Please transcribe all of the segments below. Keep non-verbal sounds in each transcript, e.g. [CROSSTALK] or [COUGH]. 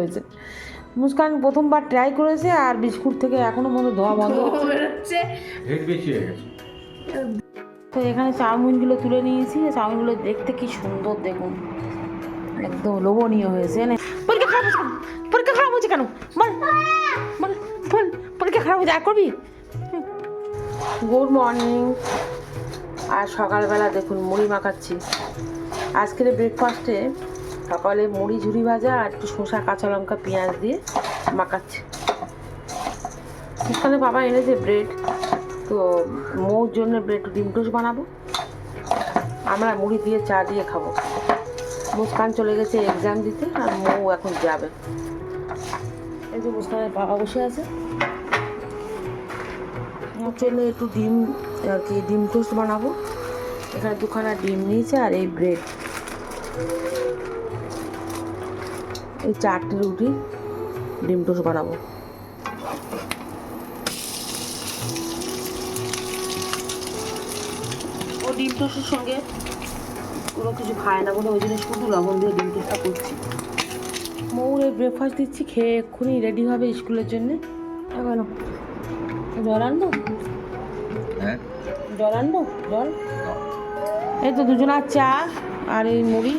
হয়েছে মুস্কান প্রথমবার ট্রাই করেছে আর বিস্কুট থেকে এখনও মনে ধোয়া বন্ধ। বেরোচ্ছে। হেড বেশি হয়ে গেছে। তো এখানে চাউমিনগুলো তুলে নিয়েছি। চাউমিনগুলো দেখতে কি সুন্দর দেখুন। একদম লোভনীয় হয়েছে। পরীক্ষা খারাপ হচ্ছে কেন? পরীক্ষা খারাপ হচ্ছে কেন? বল। বল। বল। পরীক্ষা খারাপ হচ্ছে আর করবি? গুড মর্নিং আর সকালবেলা দেখুন মুড়ি মাখাচ্ছি। আজকের ব্রেকফাস্টে সকালে মুড়ি ঝুড়ি ভাজা আর একটু শসা, কাঁচা লঙ্কা, পেঁয়াজ দিয়ে মাখাচ্ছি। এখানে বাবা এনেছে ব্রেড, তো মৌর জন্য ব্রেড ডিম টোস্ট বানাবো। আমরা মুড়ি দিয়ে চা দিয়ে খাব। মুস্কান চলে গেছে এক্সাম দিতে আর মৌ এখন যাবে। এই যে মুস্কানের বাবা বসে আছে। চলে একটু ডিম, আর কি, ডিম টোস্ট বানাবো। এখানে দুখানা ডিম নিয়েছে আর এই ব্রেড। এই চারটে রুটি ডিম টোস্ট বানাবো। ও ডিম টোস্টের সঙ্গে কোনো কিছু খায় না বলে ওই জন্য শুধু লবণ দিয়ে ডিম টোস্টটা করছি। মৌরে ব্রেকফাস্ট দিচ্ছি খেয়ে এক্ষুনি রেডি হবে স্কুলের জন্যে। এখন জল আনব? হ্যাঁ। জল আনব? জল? এই তো দুজনার চা আর এই মুড়ি।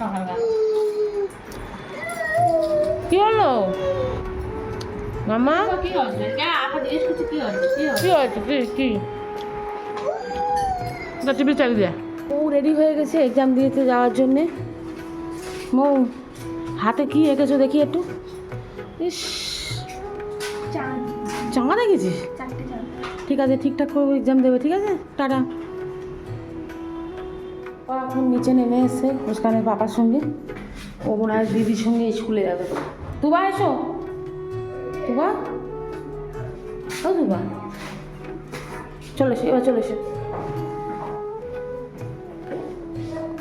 সকালবেলা কি হলো? মামা? কি হয়েছে? কি কি টিভি চালিয়ে দেয় ও রেডি হয়ে গেছে এক্সাম দিতে যাওয়ার জন্যে। মৌ হাতে কি এঁকেছো দেখি একটু। ইস চাঙা দেখেছিস ঠিক আছে ঠিকঠাক করে এক্সাম দেবে ঠিক আছে? টাটা। ও এখন নিচে নেমে এসছে মুস্কানের পাপার সঙ্গে। ও মনে হয় দিদির সঙ্গে স্কুলে যাবে। তুবা, এসো। তুবা। ও তুবা। চলে এসো, এবার চলে এসো।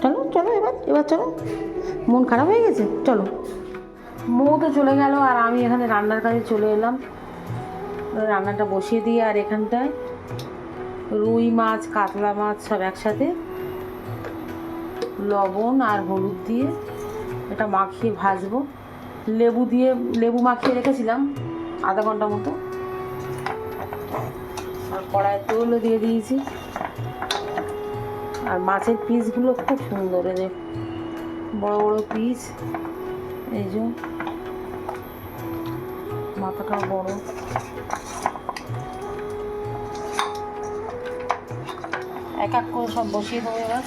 চলো চলো এবার এবার চলো। মন খারাপ হয়ে গেছে? চলো। মৌ তো চলে গেল, আর আমি এখানে রান্নার কাজে চলে এলাম। রান্নাটা বসিয়ে দিয়ে আর এখানটায়। রুই মাছ, কাতলা মাছ সব একসাথে। লবণ আর হলুদ দিয়ে এটা মাখিয়ে ভাজবো। লেবু দিয়ে, লেবু মাখিয়ে রেখেছিলাম আধা ঘণ্টা মতো। আর কড়াই তেলও দিয়ে দিয়েছি। আর মাছের পিসগুলো খুব সুন্দর, এই যে বড় বড় পিস, এই যে মাথাটাও বড়। এক এক করে সব বসিয়ে দেবো এবার।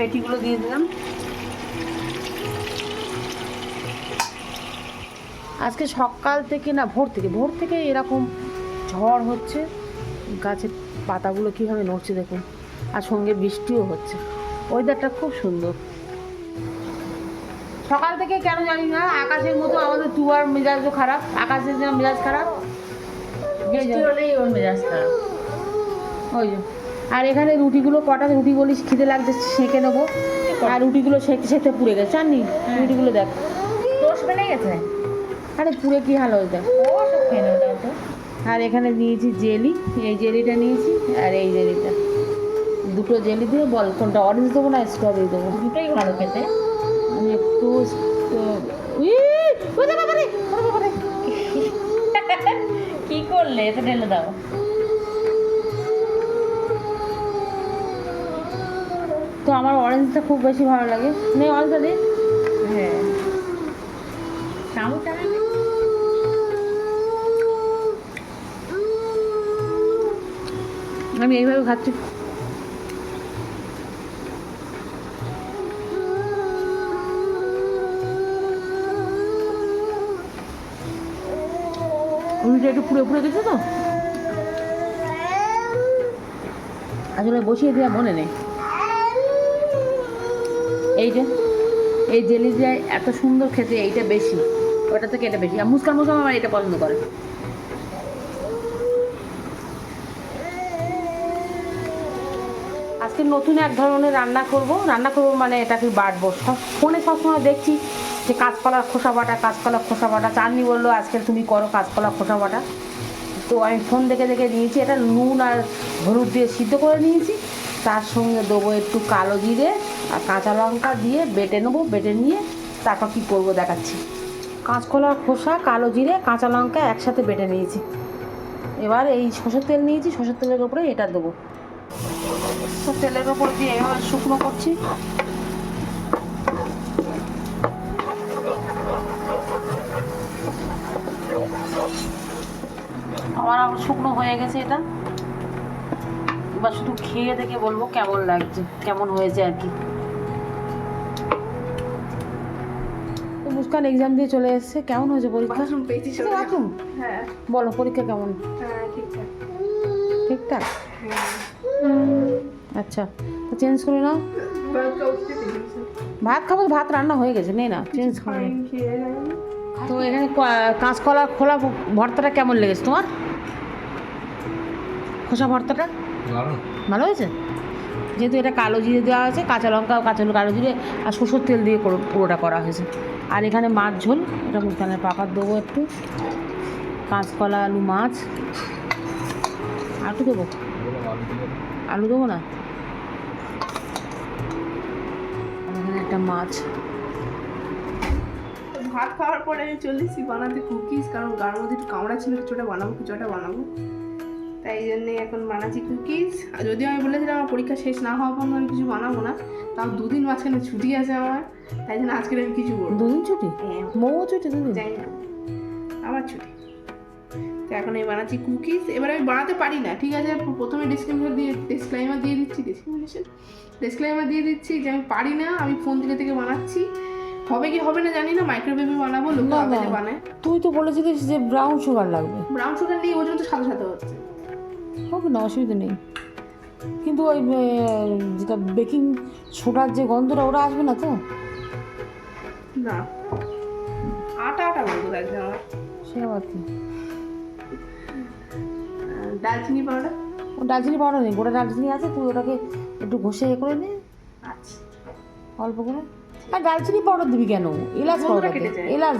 পেটিগুলো দিয়ে দিলাম। আজকে সকাল থেকে না ভোর থেকে ভোর থেকে এরকম ঝড় হচ্ছে। গাছের পাতাগুলো কীভাবে নড়ছে দেখুন আর সঙ্গে বৃষ্টিও হচ্ছে। ওয়েদারটা খুব সুন্দর। সকাল থেকে কেন জানি না আকাশের মতো আমাদের তুয়ার মেজাজও খারাপ আকাশের যেন মেজাজ খারাপ। বৃষ্টি হলেই ওর মেজাজ খারাপ। ওই যে। আর এখানে রুটিগুলো কটা? রুটি বলিস খিদে লাগছে সেঁকে নেব। আর রুটিগুলো সেঁকে সেঁকে পুড়ে গেছে। জানি রুটিগুলো দেখ। তোষ বেড়ে গেছে? আরে পুড়ে কি হাল হয়ে তো। আর এখানে নিয়েছি জেলি। এই জেলিটা নিয়েছি আর এই জেলিটা। দুটো জেলি দিয়ে বল কোনটা অরেঞ্জ দেবো না স্ট্রবেরি দেবো? দুটোই ভালো খেতে। আমি একটু। কি করলে? এটা ঢেলে দাও। তো আমার অরেঞ্জটা খুব বেশি ভালো লাগে। নে অরেঞ্জটা দে। হ্যাঁ। আমি এইভাবে খাচ্ছি। রুটিটা একটু পুড়ে পুড়ে গেছে তো? আসলে বসিয়ে দেওয়া মনে নেই। এই যে, এই জেলিটা এত সুন্দর খেতে, এইটা বেশি ওটা থেকে এটা বেশি। আর মুস্কান মুস্কান আমার এটা পছন্দ করে। আজকে নতুন এক ধরনের রান্না করব। রান্না করব মানে এটাকে বাটবো সব ফোনে সবসময় দেখছি যে কাঁচকলার খোসা বাটা কাঁচকলার খোসা বাটা। চাঁদনি বলল, আজকে তুমি করো কাঁচকলার খোসা বাটা। তো আমি ফোন দেখে দেখে নিয়েছি, এটা নুন আর হলুদ দিয়ে সিদ্ধ করে নিয়েছি। তার সঙ্গে দেবো একটু কালো জিরে আর কাঁচা লঙ্কা দিয়ে বেটে নেব, বেটে নিয়ে তারপর কী করব দেখাচ্ছি। কাঁচকলার খোসা, কালো জিরে, কাঁচা লঙ্কা একসাথে বেটে নিয়েছি। এবার এই সর্ষের তেল নিয়েছি, সর্ষের তেলের ওপরে এটা দেবো। তেলের ওপর দিয়ে এভাবে শুকনো করছি। আমার আবার শুকনো হয়ে গেছে এটা। এবার শুধু খেয়ে দেখে বলব কেমন লাগছে কেমন হয়েছে আর কি। তো মুস্কান এক্সাম দিয়ে চলে এসেছে কেমন হয়েছে পরীক্ষা? আচ্ছা, হ্যাঁ। বলো পরীক্ষা কেমন? হ্যাঁ ঠিকঠাক। ঠিকঠাক? আচ্ছা তো চেঞ্জ করে নাও। ভাত খাব ভাত রান্না হয়ে গেছে নেই না চেঞ্জ করে তো এখানে কাঁচকলা খোলা ভর্তাটা কেমন লেগেছে তোমার? খোসা ভর্তাটা? ভালো? হয়েছে? যেহেতু এটা কালো জিরে দেওয়া হয়েছে কাঁচা লঙ্কা কাঁচা কালো জিরে আর সরষের তেল দিয়ে করে- পুরোটা করা হয়েছে। আর এখানে মাছ ঝোল এটা মুখখানের পাকার দেবো একটু। কাঁচকলা আলু মাছ। আর একটু দেবো? আলু দেবো না? এখানে একটা মাছ। ভাত খাওয়ার পরে আমি চলে এসেছি বানাতে কুকিজ কারণ গার মধ্যে একটু কামড়া ছিল কিছুটা বানাবো কিছুটা বানাবো। তাই জন্যে এখন বানাচ্ছি কুকিজ আর যদিও আমি বলেছিলাম আমার পরীক্ষা শেষ না হওয়া পর্যন্ত আমি কিছু বানাবো না তাও দুদিন মাঝখানে ছুটি আছে আমার তাই জন্য আজকে আমি কিছু করব। দুদিন ছুটি? হ্যাঁ, মৌ ছুটি দুদিন? যাই না আমার ছুটি। তো এখন আমি বানাচ্ছি কুকিজ এবার আমি বানাতে পারি না ঠিক আছে? প্রথমে ডিসক্লেমার দিয়ে ডিসক্লাইমার দিয়ে দিচ্ছি ডিসক্রিমিনেশন ডিসক্লাইমার দিয়ে দিচ্ছি যে আমি পারি না আমি ফোন থেকে থেকে বানাচ্ছি। হবে কি হবে না জানি না মাইক্রোওয়েভে বানাবো লোক বানায়। তুই তো বলেছিলিস যে ব্রাউন সুগার লাগবে। ব্রাউন সুগার নিয়ে ওজন তো সাথে সাথে হচ্ছে। হোক না অসুবিধা নেই। কিন্তু ওই যেটা বেকিং সোডার যে গন্ধটা ওটা আসবে না তো? না। আটা আটা বলতে লাগছে আমার। সে আবার কি? দারচিনি পাউডার? ও দার্জিলিং পাউডার নেই গোটা দার্জিলিং আছে তুই ওটাকে একটু ঘষে এ করে নে। আচ্ছা। অল্প করে। আর দারচিনি পাউডার দিবি কেন? এলাচ পাউডার কেটে দে। এলাচ।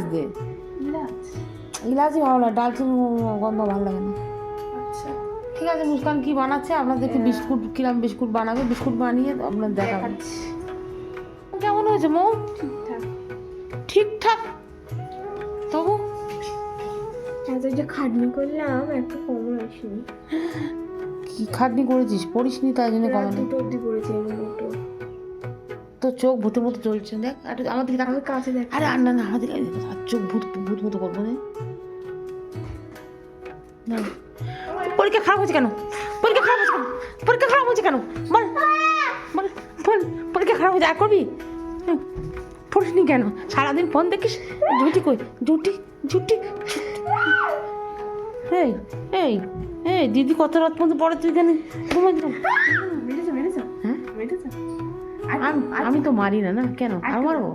এলাচই ভালো লাগে দারচিনি গন্ধ ভালো লাগে না। ঠিক আছে মুস্কান কি বানাচ্ছে? আপনাদেরকে বিস্কুট কিরাম বিস্কুট বানাবে? বিস্কুট বানিয়ে আপনার দেখাচ্ছি। কেমন হয়েছে মৌ? ঠিকঠাক। তবু? এত যে খাটনি করলাম একটা কমন আসেনি। কি খাটনি করেছিস? পড়িসনি তাই জন্য দুটো আমি দুটো তো চোখ ভূতের মতো চলছে দেখ। আর আমার দিকে তাকা আমি কাছে দেখ আরে আর না না আমাদের আর চোখ ভূত ভূত মতো করব না। না। পরীক্ষা খারাপ হচ্ছে কেন? পরীক্ষা খারাপ হচ্ছে কেন? পরীক্ষা খারাপ হচ্ছে কেন? বল। বল বল পরীক্ষা খারাপ হচ্ছে আর করবি? হুম, পড়িসনি কেন? সারাদিন ফোন দেখিস? জুটি কই? জুটি জুটি এই এই এই দিদি কত রাত পর্যন্ত পড়ে তুই কেন মেরেছো হ্যাঁ? আমি আমি তো মারি না না? কেন? আর মারবো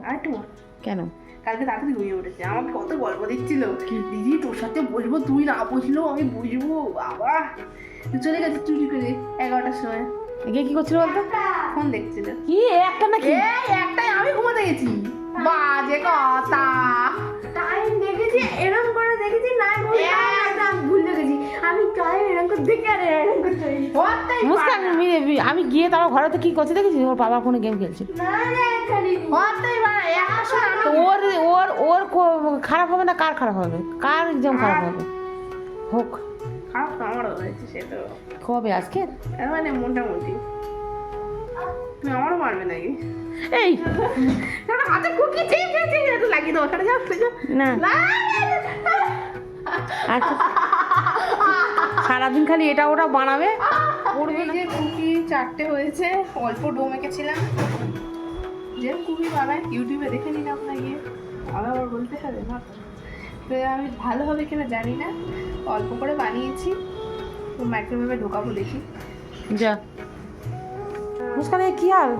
কেন? কালকে তাড়াতাড়ি ঘুমিয়ে উঠেছে। আমাকে কত গল্প দিচ্ছিল। দিদি তোর সাথে বসবো তুই না বসল আমি বুঝব বাবা তুই চলে গেছে চুরি করে এগারোটার সময়। এগে কি করছিল বলতো? ফোন দেখছিল। কি একটা নাকি? একটাই আমি ঘুমাতে গেছি। বাজে কথা। টাইম দেখেছি এরকম করে দেখেছি না আমি ভুল দেখেছি। আমি টাইম এরকম করে দেখে আর এরকম মুস্কান আমি গিয়ে তারপর ঘরেতে কি করছে দেখেছি ওর বাবা ফোনে গেম খেলছিল। না না খালি হতেই পারে না, এগারোটার সময় তো আমি- ওর ওর ওর খারাপ হবে না? কার খারাপ হবে? কার এক্সাম খারাপ হবে? হোক। তো তো। কবে? আজকে? মানে মোটামুটি। আমারও মারবে নাকি? এই! হাতে কুকি ঠিক ঠিক ঠিক একটু লাগিয়ে দেবো ওখানে যাও ওখানে যাও। না। আচ্ছা। [LAUGHS] সারাদিন খালি এটা ওটা বানাবে। এই যে কুকি চারটে হয়েছে অল্প ডো মেখেছিলাম যে কুকি বানায় ইউটিউবে দেখে নিন আপনার গিয়ে। আবার আবার বলতে হবে না তো। তো আমি ভালো হবে কিনা জানি না। অল্প করে বানিয়েছি মাইক্রোওয়েভে ঢোকাবো দেখি। যা। মুস্কান কি হাল?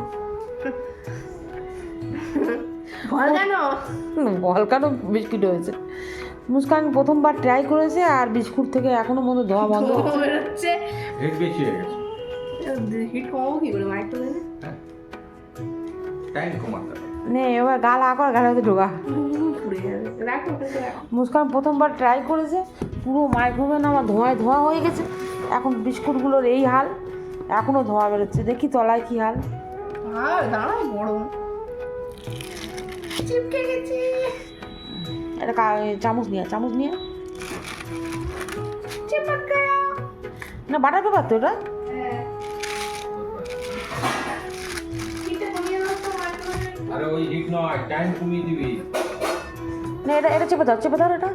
ভয় কেন? বলকানো বিস্কুট হয়েছে? মুস্কান প্রথমবার ট্রাই করেছে আর বিস্কুট থেকে এখনও মতো ধোয়া বন্ধ হচ্ছে। বেরোচ্ছে হিট বেশি হয়ে গেছে। হিট কমাবো কি করে মাইক তো দেবে। হ্যাঁ। টাইম কমাতে নে এবার গাল আকর গালে হতে ঢোকা। মুস্কান প্রথমবার ট্রাই করেছে পুরো মাইক্রোওভেন আমার ধোঁয়ায় ধোঁয়া হয়ে গেছে। এখন বিস্কুটগুলোর এই হাল এখনও ধোঁয়া বেরোচ্ছে। দেখি তলায় কি হাল। আর দাঁড়াও গরম। চিপকে গেছি। এটা চামচ নিয়ে চামচ নিয়ে না বাটার পেপার তো এটা। আরে ওই হিট নয় টাইম কমিয়ে দিবি। না এটা এটা চেপে দাও চেপে দাও এটা।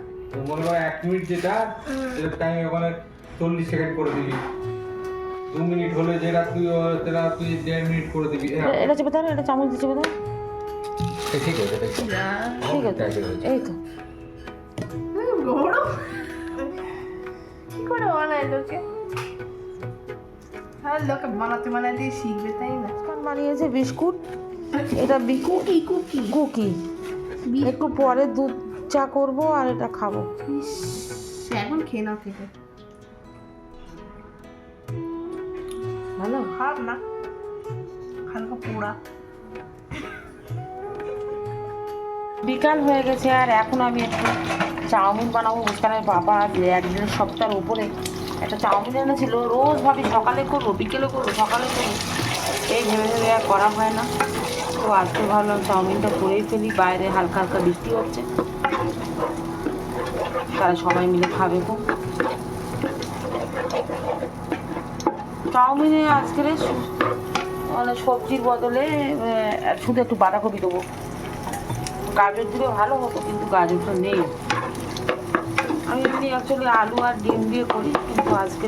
মনে কর এক মিনিট যেটা সেটা টাইম ওখানে চল্লিশ সেকেন্ড করে দিবি। দু মিনিট হলে যেটা তুই ও- সেটা তুই দেড় মিনিট করে দিবি। এটা- এটা চেপে দাও এটা চামচ দিয়ে চেপে দাও ঠিক আছে ঠিক আছে। এই তো। কি করে বানায় লোকে? হ্যাঁ লোকে বানাতে বানাতে শিখবে তাই না? বানিয়েছে? বিস্কুট? এটা কুকি কুকি। কুকি। একটু পরে দুধ চা করব আর এটা খাব। এখন খেয়ে নাও থেকে ভালো? খারাপ না। হালকা পোড়া। বিকাল হয়ে গেছে আর এখন আমি একটু চাউমিন বানাবো মুস্কানের বাবা এক দেড় সপ্তাহের উপরে একটা চাউমিন এনেছিল, রোজ ভাবি সকালে করব, বিকেলে করব, সকালে করব। এই ভেবে ভেবে আর করা হয় না। তো আজকে ভাবলাম চাউমিনটা করেই ফেলি, বাইরে হালকা হালকা বৃষ্টি হচ্ছে। তারা সবাই মিলে খাবে খুব। চাউমিনে আজকের মানে সবজির বদলে শুধু একটু বাঁধাকপি দেবো। গাজর দিলে ভালো হতো, কিন্তু গাজরটা নেই। আমি এমনি অ্যাকচুয়ালি আলু আর ডিম দিয়ে করি, কিন্তু আজকে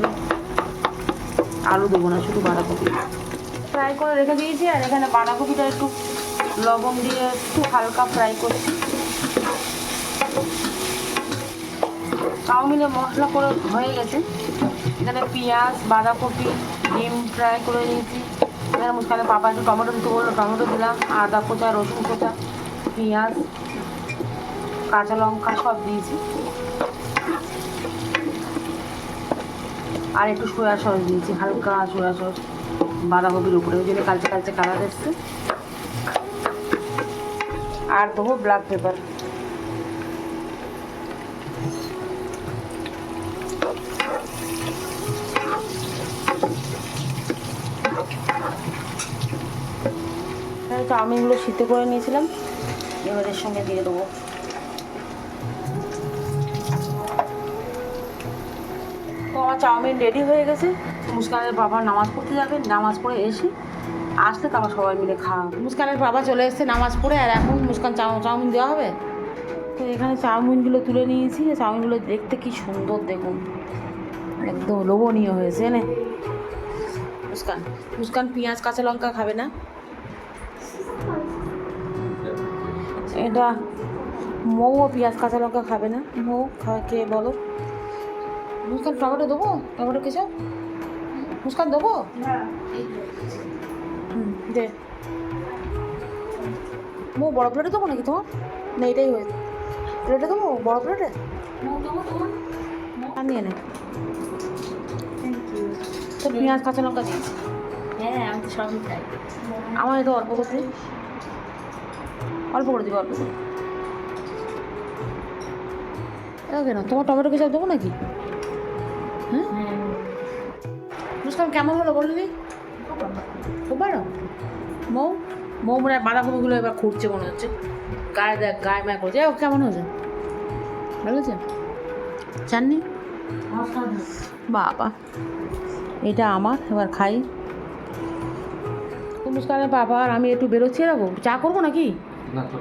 আলু দেবো না, শুধু বাঁধাকপি। ফ্রাই করে রেখে দিয়েছি, আর এখানে বাঁধাকপিটা একটু লবণ দিয়ে একটু হালকা ফ্রাই করছি। চাউমিনে মশলা করে হয়ে গেছে। এখানে পেঁয়াজ, বাঁধাকপি, ডিম ফ্রাই করে নিয়েছি। এখানে মুসকানে পাপা একটু টমেটো দিতে বলল, টমেটো দিলাম, আদা কোচা, রসুন কোচা। পেঁয়াজ, কাঁচা লঙ্কা সব দিয়েছি। আর একটু সোয়া সস দিয়েছি, হালকা সোয়া সস। বাঁধাকপির উপরে, ওই জন্য কালচে কালচে কালার এসছে। আর দেবো ব্ল্যাক পেপার চাউমিনগুলো সিদ্ধ করে নিয়েছিলাম। এবার সঙ্গে দিয়ে দেবো। তো আমার চাউমিন রেডি হয়ে গেছে। মুস্কানের বাবা নামাজ পড়তে যাবে নামাজ পড়ে এসে আসলে তারপর সবাই মিলে খাওয়া মুস্কানের বাবা চলে এসেছে নামাজ পড়ে আর এখন মুস্কান চাউ চাউমিন দেওয়া হবে। তো এখানে চাউমিনগুলো তুলে নিয়েছি চাউমিনগুলো দেখতে কি সুন্দর দেখুন। একদম লোভনীয় হয়েছে নে মুস্কান মুস্কান পেঁয়াজ কাঁচা লঙ্কা খাবে না? এটা মৌ ও পেঁয়াজ কাঁচা লঙ্কা খাবে না। মৌ খাওয়া কে বলো। মুস্কান টমেটো দেবো? টমেটো কিছু মুস্কান দেবো? হুম দে। মৌ বড় প্লেটে দেবো নাকি তোমার? না এটাই হয়ে প্লেটে দেবো? বড় প্লেটে আর নিয়ে নে। তো পেঁয়াজ কাঁচা লঙ্কা দিয়েছি। হ্যাঁ আমি তো সবই খাই। আমার এটা অল্প করে দিই। অল্প করে দিবি অল্প করে। কেন? তোমার টমেটো কেচাপ দেবো নাকি? হ্যাঁ? হ্যাঁ। মুসকান কেমন হলো বলো বললি খুব ভালো। মৌ? মৌ মনে হয় বাঁধাকপিগুলো এবার খুঁড়ছে মনে হচ্ছে। গায়ে দেখ গায়ে মায় করছে ও কেমন হয়েছে? ভালো হয়েছে? চাননি? বাবা এটা আমার এবার খাই। মুস্কানের বাবা আর আমি একটু বেরোচ্ছি এরকম। চা করব নাকি? না তো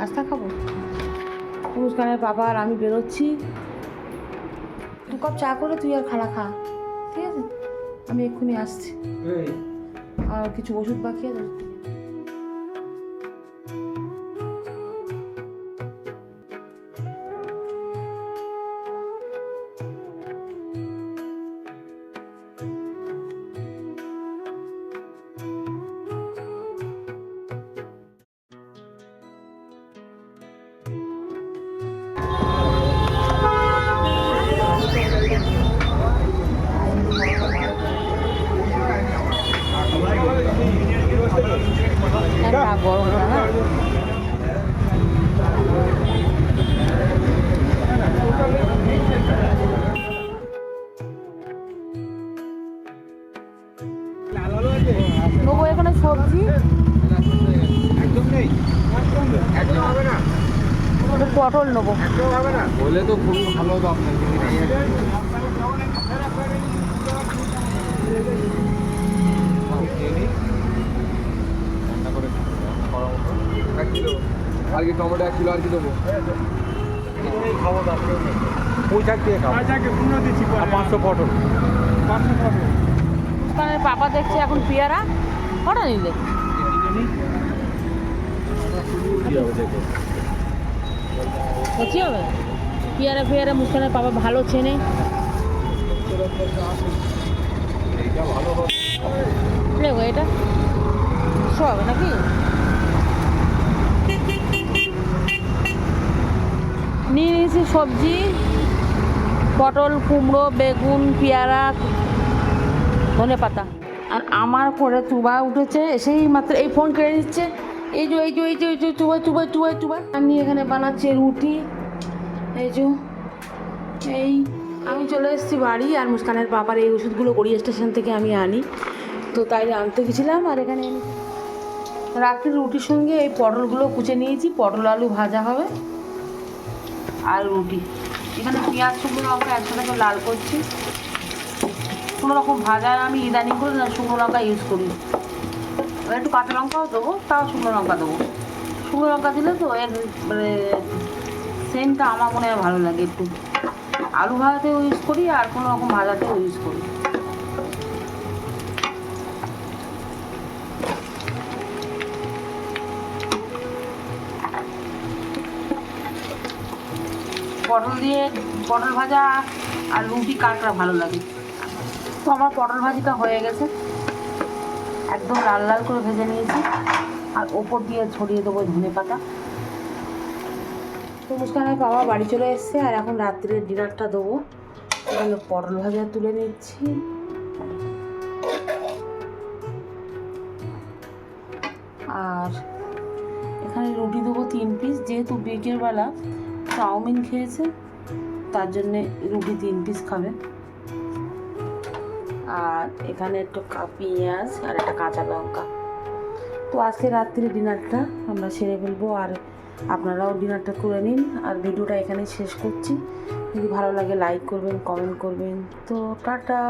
রাস্তা খাব? মুস্কানের বাবা আর আমি বেরোচ্ছি। দু কাপ চা করে তুই আর খালা খা ঠিক আছে? আমি এক্ষুনি আসছি। আর কিছু ওষুধ বাকি আছে? সবজি একদম নেই। একদম হবে না। একটু পটল নেব হবে না বলে তো খুবই ভালো দাম আর কি টমেটো এক কিলো আর কি। দেবো খাব পঁচাশ দিয়ে খাব আর পাঁচশো পটল পাপা দেখছে এখন পেয়ারা। কটা নিলে কচি হবে পেয়ারা পেয়ারা মুস্কানের পাপা ভালো চেনে। ভালো এটা হবে নাকি? নিয়ে নিয়েছি সবজি, পটল, কুমড়ো, বেগুন, পেয়ারা, ধনে পাতা। আর আমার করে তুবা উঠেছে, এসেই মাত্র এই ফোন কেড়ে নিচ্ছে। এই যে এই যে এই যে এই যে চুবাই চুবাই চুবাই চুবাই আমি এখানে বানাচ্ছি রুটি। এই যে, এই, আমি চলে এসেছি বাড়ি, আর মুস্কানের বাবার এই ওষুধগুলো গড়িয়া স্টেশন থেকে আমি আনি। তো তাই আনতে গেছিলাম, আর এখানে রাত্রির রুটির সঙ্গে এই পটলগুলো কুচে নিয়েছি। পটল, আলু ভাজা হবে, আর রুটি। এখানে পেঁয়াজ শুকনো লঙ্কা একসাথে লাল করছি। কোনো রকম ভাজা আমি ইদানিং করে না শুকনো লঙ্কা ইউজ করি। একটু কাঁচা লঙ্কাও দেবো, তাও শুকনো লঙ্কা দেবো। শুকনো লঙ্কা দিলে তো এর মানে সেন্টটা আমার মনে হয় ভালো লাগে একটু। আলু ভাজাতেও ইউজ করি, আর কোনো রকম ভাজাতেও ইউজ করি। পটল দিয়ে পটল ভাজা আর রুটি কাঁকড়া ভালো লাগে? তো আমার পটল ভাজিটা হয়ে গেছে। একদম লাল লাল করে ভেজে নিয়েছি। আর ওপর দিয়ে ছড়িয়ে দেবো ধনে পাতা। তো মুস্কানের বাবা বাড়ি চলে এসছে আর এখন রাত্রের ডিনারটা দেবো। এখানে পটল ভাজা তুলে নিচ্ছি। আর এখানে রুটি দেবো তিন পিস যেহেতু বিকেলবেলা চাউমিন খেয়েছে, তার জন্যে রুটি তিন পিস খাবে। আর এখানে একটু পেঁয়াজ আর একটা কাঁচা লঙ্কা। তো আজকে রাত্রির ডিনারটা আমরা সেরে ফেলব আর আপনারাও ডিনারটা করে নিন। আর ভিডিওটা এখানে শেষ করছি। যদি ভালো লাগে লাইক করবেন কমেন্ট করবেন। তো টাটা!